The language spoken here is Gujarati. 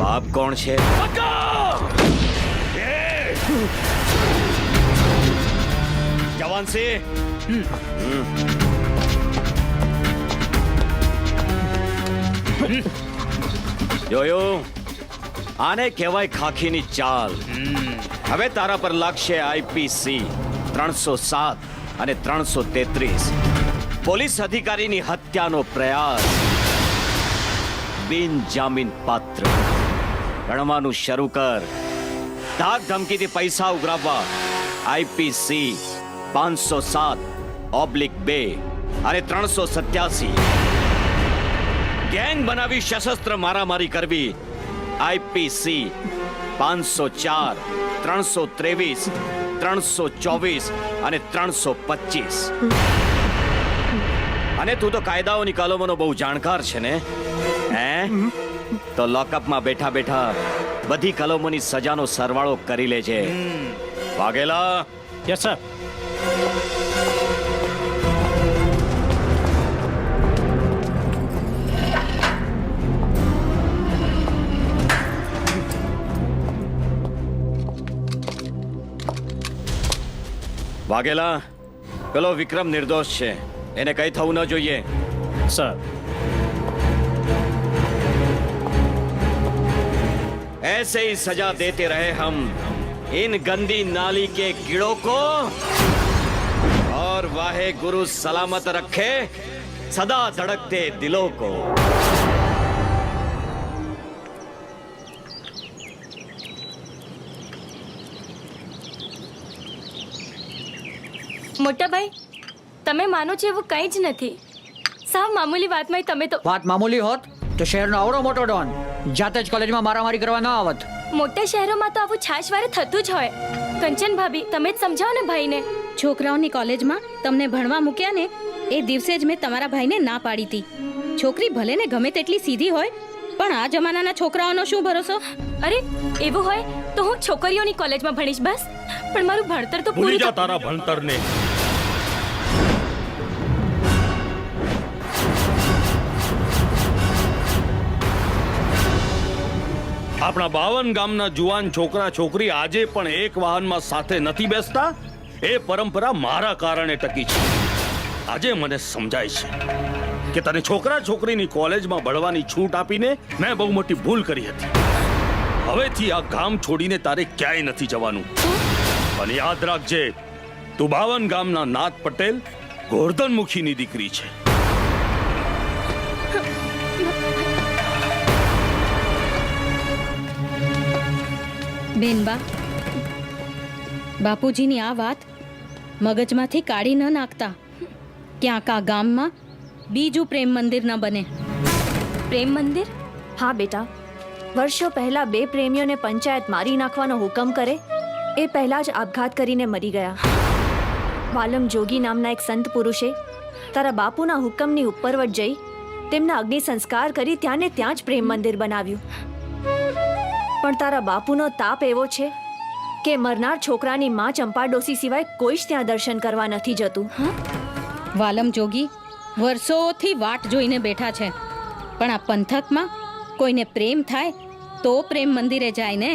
બાપ કોણ છે? જવાન સિંહ જોયું? આને કહેવાય ખાખીની ચાલ. હવે તારા પર લાગશે આઈપીસી ત્રણસો સાત અને ત્રણસો તેત્રીસ. પોલીસ અધિકારીની હત્યાનો પ્રયાસ. બિન જામીન પાત્ર. ગણવાનું શરૂ કર. ધાક ધમકીથી પૈસા ઉઘરાવવા. આઈપીસી પાંચસો સાત, ઓબ્લિક બે અને ત્રણસો સત્યાસી. ગેંગ બનાવી સશસ્ત્ર મારામારી કરવી. આઈપીસી પાંચસો ચાર, ત્રણસો ત્રેવીસ, ત્રણસો ચોવીસ અને ત્રણસો પચીસ. અને તું તો કાયદાઓની કલમોનો બહુ જાણકાર છે ને? હે? તો લોકઅપમાં બેઠા બેઠા બધી કલમોની સજાનો સરવાળો કરી લે છે વાઘેલા? યસ સર વાઘેલા પેલો વિક્રમ નિર્દોષ છે. એને કઈ થવું ન જોઈએ. સર ऐसे ही सजा देते रहे हम इन गंदी नाली के कीड़ों को और वाहे गुरु सलामत रखे सदा धड़कते दिलों को મોટા ભાઈ તમે માનો છો એવું કંઈ જ નથી સાવ મામૂલી વાતમાં તમે તો વાત મામૂલી હોત તો શહેરનો આવડો મોટો ડોન જાતે જ કોલેજમાં મારામારી કરવા ન આવત. મોટા શહેરોમાં તો આવું છાશવારે થતું જ હોય. કંચન ભાભી તમે જ સમજાવો ને ભાઈને. છોકરાઓની કોલેજમાં તમને ભણવા મૂક્યા ને એ દિવસે જ મેં તમારા ભાઈને ના પાડી હતી છોકરી ભલે ને ગમે તેટલી સીધી હોય પણ આ જમાનાના છોકરાઓનો શું ભરોસો? અરે એવું હોય તો હું છોકરીઓની કોલેજમાં ભણીશ બસ. પણ મારું ભણતર તો ભૂલી પૂરું જા તારા ભણતરને. આપણા બાવન ગામના જુવાન છોકરા છોકરી આજે પણ એક વાહનમાં સાથે નથી બેસતા? એ પરંપરા મારા કારણે ટકી છે. આજે મને સમજાય છે કે તને છોકરા છોકરીની કોલેજમાં ભણવાની છૂટ આપીને મેં બહુ મોટી ભૂલ કરી હતી. હવેથી આ ગામ છોડીને તારે ક્યાંય નથી જવાનું. અને યાદ રાખજે, તું બાવન ગામના નાથ પટેલ, ગોરધનમુખીની દીકરી છે. બેનબા બાપુજીની આ વાત મગજમાંથી કાઢી ન નાખતા. ક્યાંક આ ગામમાં બીજું પ્રેમ મંદિર ન બને. પ્રેમ મંદિર? હા બેટા. વર્ષો પહેલા બે પ્રેમીઓને પંચાયત મારી નાખવાનો હુકમ કરે, એ પહેલા જ આપઘાત કરીને મરી ગયા. વાલમ જોગી નામના એક સંત પુરુષે તારા બાપુના હુકમની ઉપરવટ જઈ તેમના અગ્નિ સંસ્કાર કરી ત્યાં ને ત્યાં જ પ્રેમ મંદિર બનાવ્યું. પણ તારા બાપુનો તાપ એવો છે કે મરનાર છોકરાની માં ચંપા ડોસી સિવાય કોઈ જ ત્યાં દર્શન કરવા નથી જતું? વાલમ જોગી વર્ષોથી વાટ જોઈને બેઠા છે. પણ આ પંથકમાં કોઈને પ્રેમ થાય તો પ્રેમ મંદિરે જાય ને?